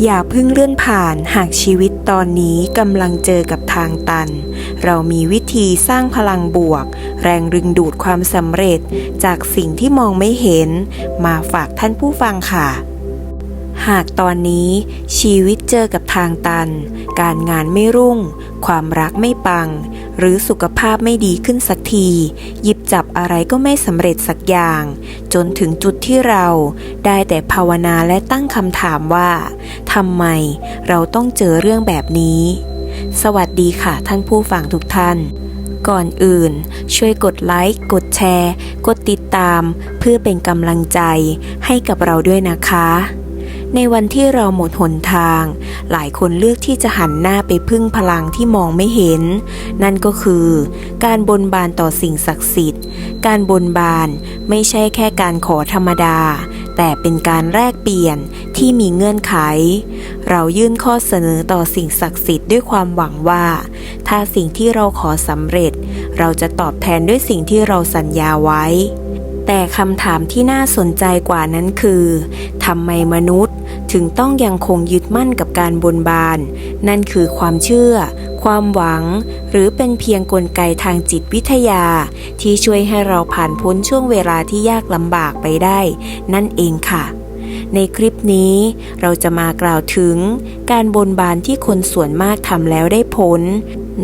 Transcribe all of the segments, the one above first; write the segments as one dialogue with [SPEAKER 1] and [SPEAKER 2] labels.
[SPEAKER 1] อย่าเพิ่งเลื่อนผ่านหากชีวิตตอนนี้กำลังเจอกับทางตัน เรามีวิธีสร้างพลังบวก แรงดึงดูดความสำเร็จจากสิ่งที่มองไม่เห็น มาฝากท่านผู้ฟังค่ะ หากตอนนี้ชีวิตเจอกับทางตัน การงานไม่รุ่ง ความรักไม่ปัง หรือสุขภาพไม่ดีขึ้นสักที หยิบจับอะไรก็ไม่สำเร็จสักอย่าง จนถึงจุดที่เราได้แต่ภาวนาและตั้งคำถามว่าทำไมเราต้องเจอเรื่องแบบนี้ สวัสดีค่ะท่านผู้ฟังทุกท่านก่อนอื่น ช่วยกดไลค์ กดแชร์ กดติดตาม เพื่อเป็นกำลังใจให้กับเราด้วยนะคะ ในวันที่เราหมดหนทาง หลายคนเลือกที่จะหันหน้าไปพึ่งพลังที่มองไม่เห็น นั่นก็คือ การบนบานต่อสิ่งศักดิ์สิทธิ์ การบนบานไม่ใช่แค่การขอธรรมดา แต่เป็นการแลกเปลี่ยนที่มีเงื่อนไข เรายื่นข้อเสนอต่อสิ่งศักดิ์สิทธิ์ด้วยความหวังว่า ถ้าสิ่งที่เราขอสำเร็จ เราจะตอบแทนด้วยสิ่งที่เราสัญญาไว้ แต่คำถามที่น่าสนใจกว่านั้นคือทำไมมนุษย์ ถึงต้องยังคงยึดมั่นกับการบนบาน นั่นคือความเชื่อ ความหวัง หรือเป็นเพียงกลไกทางจิตวิทยา ที่ช่วยให้เราผ่านพ้นช่วงเวลาที่ยากลำบากไปได้ นั่นเองค่ะ ในคลิปนี้เราจะมากล่าวถึง การบนบานที่คนส่วนมากทำแล้วได้ผล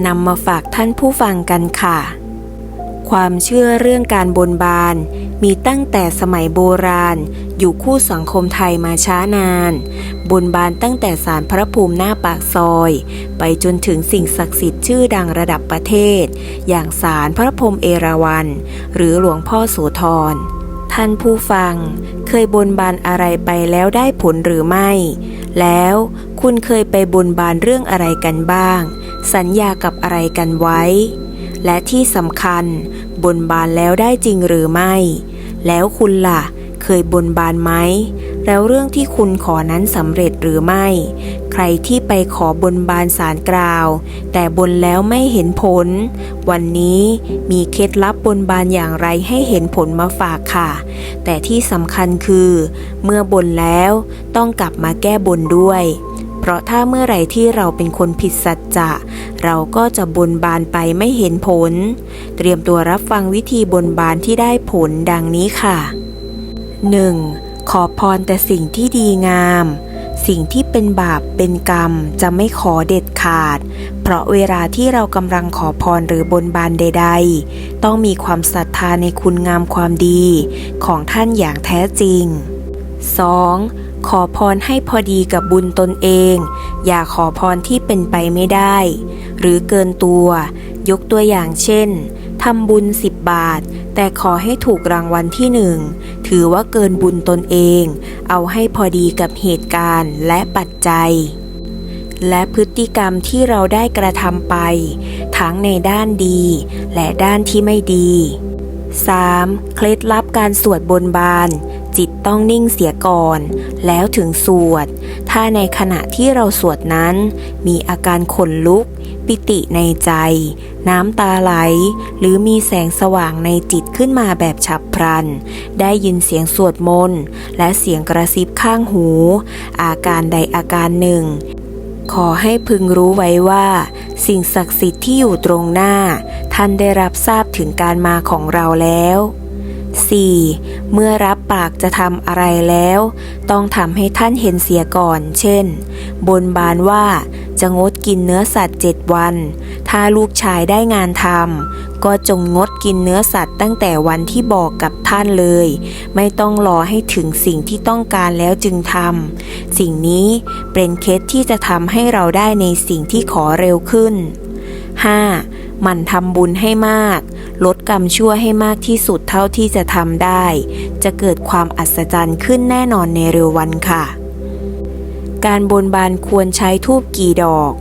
[SPEAKER 1] นำมาฝากท่านผู้ฟังกันค่ะ ความเชื่อเรื่องการบนบาน มีตั้งแต่สมัยโบราณ อยู่คู่สังคมไทยมาช้านาน บนบานตั้งแต่สารพระภูมิหน้าปากซอย ไปจนถึงสิ่งศักดิ์สิทธิ์ชื่อดังระดับประเทศ อย่างสารพระพรมเอราวัณหรือหลวงพ่อโสธรท่านผู้ฟังเคยบนบานอะไรไปแล้วได้ผลหรือไม่ แล้วคุณเคยไปบนบานเรื่องอะไรกันบ้าง สัญญากับอะไรกันไว้ และที่สำคัญ บนบานแล้วได้จริงหรือไม่ แล้วคุณล่ะ เคยบนบานไหม แล้วเรื่องที่คุณขอนั้นสำเร็จหรือไม่ ใครที่ไปขอบนบานสารกล่าว แต่บนแล้วไม่เห็นผล วันนี้มีเคล็ดลับบนบานอย่างไรให้เห็นผลมาฝากค่ะ แต่ที่สำคัญคือ เมื่อบนแล้วต้องกลับมาแก้บนด้วย ราะถ้าเมื่อไหร่ที่เราเป็นคนผิดสัจจะ เราก็จะบนบานไปไม่เห็นผล เตรียมตัวรับฟังวิธีบนบานที่ได้ผลดังนี้ค่ะ 1. ขอพรแต่สิ่งที่ดีงาม สิ่งที่เป็นบาปเป็นกรรมจะไม่ขอเด็ดขาด เพราะเวลาที่เรากำลังขอพรหรือบนบานใด ๆ ต้องมีความศรัทธาในคุณงามความดี ของท่านอย่างแท้จริง 2. ขอพรให้พอดีกับบุญตนเอง อย่าขอพรที่เป็นไปไม่ได้ หรือเกินตัว ยกตัวอย่างเช่นทำบุญ 10 บาท แต่ขอให้ถูกรางวัลที่หนึ่งถือว่าเกินบุญตนเอง เอาให้พอดีกับเหตุการณ์และปัจจัย และพฤติกรรมที่เราได้กระทำไป ทั้งในด้านดี และด้านที่ไม่ดี 3. เคล็ดลับการสวดบนบาน จิตต้องนิ่งเสียก่อน แล้วถึงสวด ถ้าในขณะที่เราสวดนั้น มีอาการขนลุก ปิติในใจ น้ำตาไหล หรือมีแสงสว่างในจิตขึ้นมาแบบฉับพลัน ได้ยินเสียงสวดมนต์และเสียงกระซิบข้างหู อาการใดอาการหนึ่ง ขอให้พึงรู้ไว้ว่า สิ่งศักดิ์สิทธิ์ที่อยู่ตรงหน้า ท่านได้รับทราบถึงการมาของเราแล้ว 4. เมื่อรับปากจะทำอะไรแล้ว ต้องทำให้ท่านเห็นเสียก่อน เช่น บนบานว่าจะงดกินเนื้อสัตว์เจ็ดวัน ถ้าลูกชายได้งานทำ ก็จงงดกินเนื้อสัตว์ตั้งแต่วันที่บอกกับท่านเลย ไม่ต้องรอให้ถึงสิ่งที่ต้องการแล้วจึงทำสิ่งนี้เป็นเคล็ดที่จะทำให้เราได้ในสิ่งที่ขอเร็วขึ้น 5. มันทำบุญให้มาก ลดกรรมชั่วให้มากที่สุดเท่าที่จะทำได้ จะเกิดความอัศจรรย์ขึ้นแน่นอนในเร็ววันค่ะ การบนบานควรใช้ทูบกี่ดอก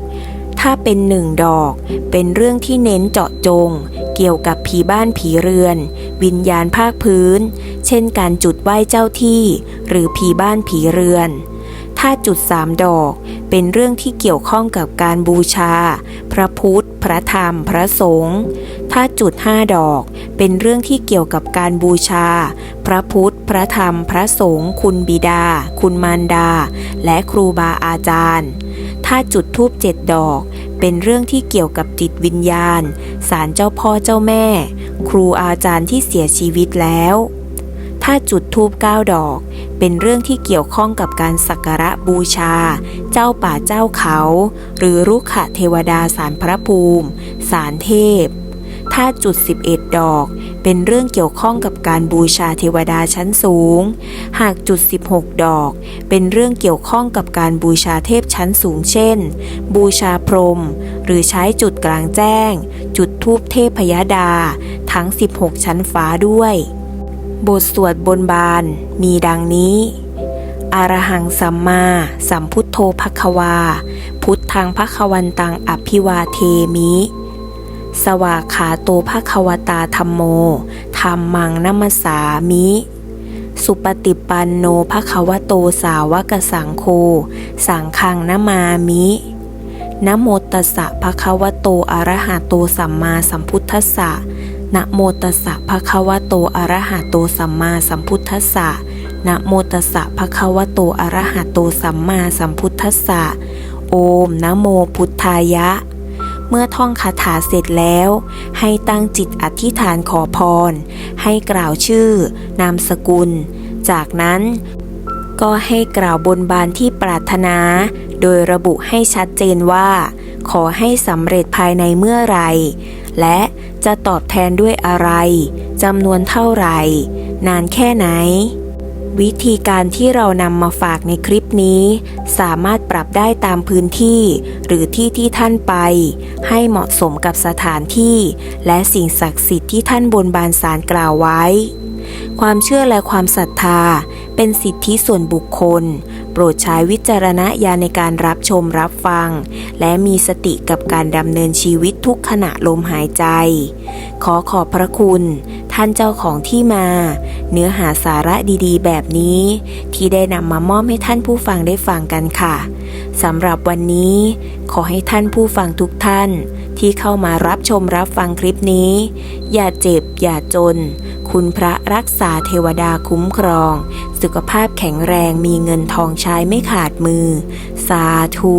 [SPEAKER 1] ถ้าเป็นหนึ่งดอก เป็นเรื่องที่เน้นเจาะจง เกี่ยวกับผีบ้านผีเรือน วิญญาณภาคพื้น เช่นการจุดไหว้เจ้าที่ หรือผีบ้านผีเรือน ถ้าจุดสามดอก เป็นเรื่องที่เกี่ยวข้องกับการบูชา พระพุทธ พระธรรม พระสงฆ์ถ้าจุดห้าดอก เป็นเรื่องที่เกี่ยวกับการบูชา พระพุทธ พระธรรม พระสงฆ์คุณบิดา คุณมารดา และครูบาอาจารย์ ถ้าจุดทูบเจ็ดดอก เป็นเรื่องที่เกี่ยวกับจิตวิญญาณ สารเจ้าพ่อเจ้าแม่ ครูอาจารย์ที่เสียชีวิตแล้ว ถ้าจุดทูบเก้าดอก เป็นเรื่องที่เกี่ยวข้องกับการสักการะบูชา เจ้าป่าเจ้าเขา หรือรุกขเทวดาสารพระภูมิ สารเทพ ถ้าจุด 11 ดอก เป็นเรื่องเกี่ยวข้องกับการบูชาเทวดาชั้นสูง หากจุด 16 ดอก เป็นเรื่องเกี่ยวข้องกับการบูชาเทพชั้นสูงเช่น บูชาพรหมหรือใช้จุดกลางแจ้ง จุดทูปเทพพยดา ทั้ง 16 ชั้นฟ้าด้วย บทสวดบนบานมีดังนี้อรหังสัมมาสัมพุทโธภควา พุทธังภควันตังอภิวาเทมิ สวากขาโตภควตาธรรมโม ธรรมังนัมสสามิ สุปฏิปันโนภควโตสาวกสังโฆ สังฆังนมามินะโมตัสสะภะคะวะโตอะระหะโตสัมมาสัมพุทธัสสะนะโมตัสสะภะคะวะโตอะระหะโตสัมมาสัมพุทธัสสะนะโมตัสสะภะคะวะโตอะระหะโตสัมมาสัมพุทธัสสะโอมนะโมพุทธายะ เมื่อท่องคาถาเสร็จแล้ว ให้ตั้งจิตอธิษฐานขอพร ให้กล่าวชื่อ นามสกุล จากนั้นก็ให้กล่าวบนบานที่ปรารถนา โดยระบุให้ชัดเจนว่า ขอให้สำเร็จภายในเมื่อไรและจะตอบแทนด้วยอะไรจำนวนเท่าไหร่ นานแค่ไหน วิธีการที่เรานำมาฝากในคลิปนี้ สามารถปรับได้ตามพื้นที่ หรือที่ที่ท่านไป ให้เหมาะสมกับสถานที่ และสิ่งศักดิ์สิทธิ์ที่ท่านบนบานสารกล่าวไว้ ความเชื่อและความศรัทธา เป็นสิทธิส่วนบุคคล โปรดใช้วิจารณญาณในการรับชมรับฟัง และมีสติกับการดำเนินชีวิตทุกขณะลมหายใจ ขอขอบพระคุณ ท่านเจ้าของที่มา เนื้อหาสาระดีๆ แบบนี้ ที่ได้นำมามอบให้ท่านผู้ฟังได้ฟังกันค่ะสำหรับวันนี้ ขอให้ท่านผู้ฟังทุกท่าน ที่เข้ามารับชมรับฟังคลิปนี้ อย่าเจ็บ อย่าจน คุณพระรักษาเทวดาคุ้มครอง สุขภาพแข็งแรงมีเงินทองใช้ไม่ขาดมือ สาธุ